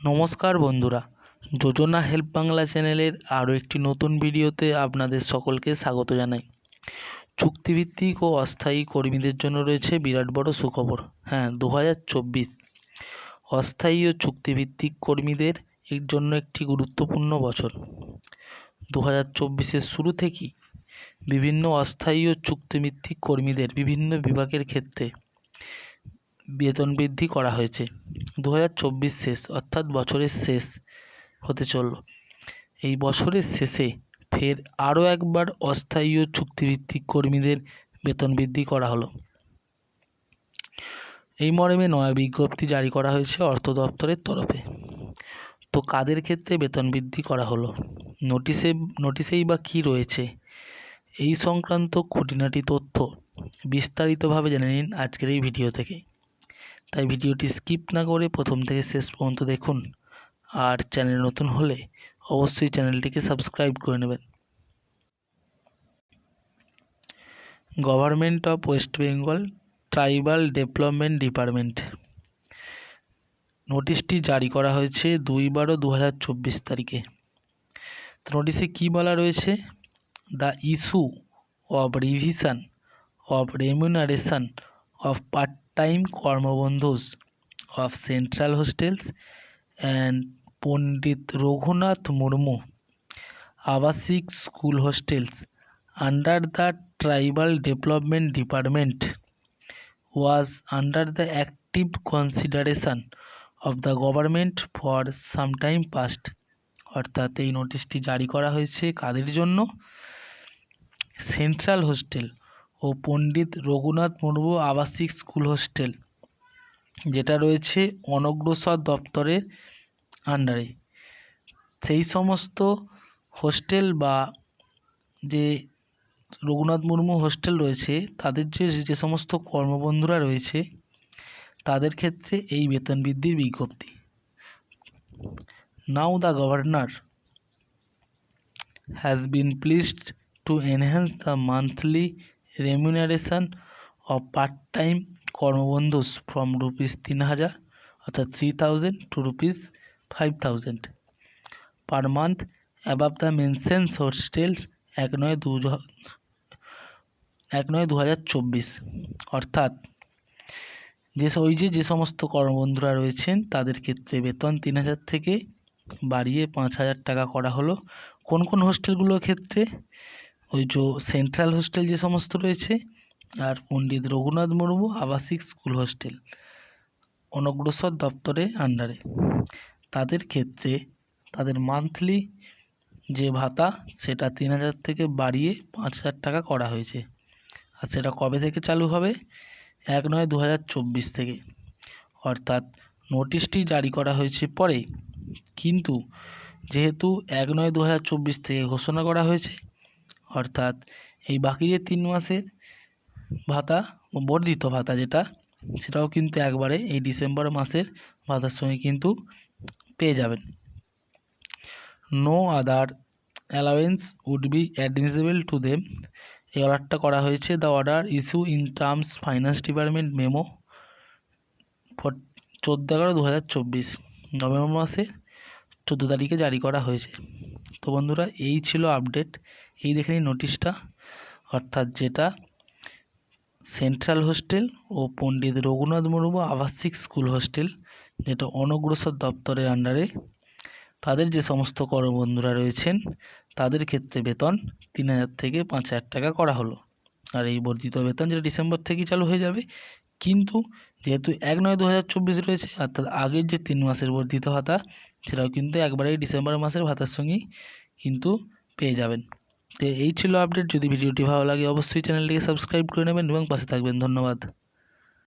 নমস্কার বন্ধুরা, যোজনা হেল্প বাংলা চ্যানেলের আরও একটি নতুন ভিডিওতে আপনাদের সকলকে স্বাগত জানাই। চুক্তিভিত্তিক ও অস্থায়ী কর্মীদের জন্য রয়েছে বিরাট বড় সুখবর হ্যাঁ দু হাজার চব্বিশ। অস্থায়ী ও চুক্তিভিত্তিক কর্মীদের এর জন্য একটি গুরুত্বপূর্ণ বছর। দু হাজার চব্বিশের শুরু থেকেই বিভিন্ন অস্থায়ী ও চুক্তিভিত্তিক কর্মীদের বিভিন্ন বিভাগের ক্ষেত্রে বেতন বৃদ্ধি করা হয়েছে। দু হাজার চব্বিশ শেষ, অর্থাৎ বছরের শেষ হতে চলল। এই বছরের শেষে ফের আরও একবার অস্থায়ী ও চুক্তিভিত্তিক কর্মীদের বেতন বৃদ্ধি করা হলো। এই মর্মে নয়া বিজ্ঞপ্তি জারি করা হয়েছে অর্থ দপ্তরের তরফে। তো কাদের ক্ষেত্রে বেতন বৃদ্ধি করা হলো? নোটিশে, নোটিশেই বা কী রয়েছে? এই সংক্রান্ত খুঁটিনাটি তথ্য বিস্তারিতভাবে জেনে নিন আজকের এই ভিডিও থেকে। তাই ভিডিওটি স্কিপ না করে প্রথম থেকে শেষ পর্যন্ত দেখুন। আর চ্যানেল নতুন হলে অবশ্যই চ্যানেলটিকে সাবস্ক্রাইব করে নেবেন। Government of West Bengal tribal development department. নোটিশটি জারি করা হয়েছে দুই বারো দু তারিখে। তো নোটিশে কী বলা রয়েছে? The issue of revision of remuneration of part time কর্মবন্ধুস of central hostels and Pandit Raghunath Murmu আবাসিক school hostels under the tribal development department was under the active consideration of the government for some time past অর্থাৎ এই নোটিশটি জারি করা হয়েছে কাদের জন্য? Central hostel ও পণ্ডিত রঘুনাথ মুর্মু আবাসিক স্কুল হোস্টেল, যেটা রয়েছে অনগ্রসর দপ্তরের আন্ডারে। সেই সমস্ত হোস্টেল বা যে রঘুনাথ মুর্মু হোস্টেল রয়েছে, তাদের যে যে সমস্ত কর্মবন্ধুরা রয়েছে, তাদের ক্ষেত্রে এই বেতন বৃদ্ধির বিজ্ঞপ্তি। Now the governor has been pleased to enhance the monthly remuneration of part time কর্মবন্ধুস from rupees তিন হাজার অর্থাৎ three thousand to rupees five thousand per month above the mentions hostels এক নয় দু এক নয় দু হাজার চব্বিশ। অর্থাৎ যে ওই যে যে সমস্ত কর্মবন্ধুরা রয়েছেন, তাদের ক্ষেত্রে বেতন তিন হাজার থেকে বাড়িয়ে পাঁচ হাজার টাকা করা হলো। কোন কোন হোস্টেলগুলোর ক্ষেত্রে? ওই যে সেন্ট্রাল হোস্টেল যে সমস্ত রয়েছে, আর পণ্ডিত রঘুনাথ মুর্মু আবাসিক স্কুল হোস্টেল অনগ্রসর দপ্তরের আন্ডারে তাদের ক্ষেত্রে তাদের মান্থলি যে ভাতা, সেটা তিন হাজার থেকে বাড়িয়ে পাঁচ হাজার টাকা করা হয়েছে। আর সেটা কবে থেকে চালু হবে? এক নয় দু হাজার চব্বিশ থেকে। অর্থাৎ নোটিশটি জারি করা হয়েছে পরে। কিন্তু যেহেতু এক নয় দু হাজার চব্বিশ থেকে ঘোষণা করা হয়েছে অর্থাৎ এই বাকি যে তিন মাসের ভাতা, বর্ধিত ভাতা যেটা, সেটাও কিন্তু একবারে এই ডিসেম্বর মাসের ভাতার সঙ্গে কিন্তু পেয়ে যাবেন। No other allowance would be admissible to them এই অর্ডারটা করা হয়েছে the order issue in terms finance department memo for চোদ্দ এগারো দু হাজার চব্বিশ। নভেম্বর মাসে চোদ্দ তারিখে জারি করা হয়েছে। তো বন্ধুরা, এই ছিল আপডেট এই দেখে নিন নোটিশটা অর্থাৎ যেটা সেন্ট্রাল হোস্টেল ও পণ্ডিত রঘুনাথ মুর্মু আবাসিক স্কুল হোস্টেল যেটা অনগ্রসর দপ্তরের আন্ডারে তাদের যে সমস্ত কর্মবন্ধুরা রয়েছেন, তাদের ক্ষেত্রে বেতন তিন হাজার থেকে পাঁচ হাজার টাকা করা হলো। আর এই বর্ধিত বেতন যেটা ডিসেম্বর থেকেই চালু হয়ে যাবে, কিন্তু যেহেতু এক নয় দু হাজার চব্বিশ রয়েছে, অর্থাৎ আগের যে তিন মাসের বর্ধিত ভাতা সেটাও কিন্তু একবারেই ডিসেম্বর মাসের ভাতার সঙ্গেই কিন্তু পেয়ে যাবেন। তো এই ছিল আপডেট যদি ভিডিওটি ভালো লাগে, অবশ্যই চ্যানেলটিকে সাবস্ক্রাইব করে নেবেন এবং পাশে থাকবেন। ধন্যবাদ।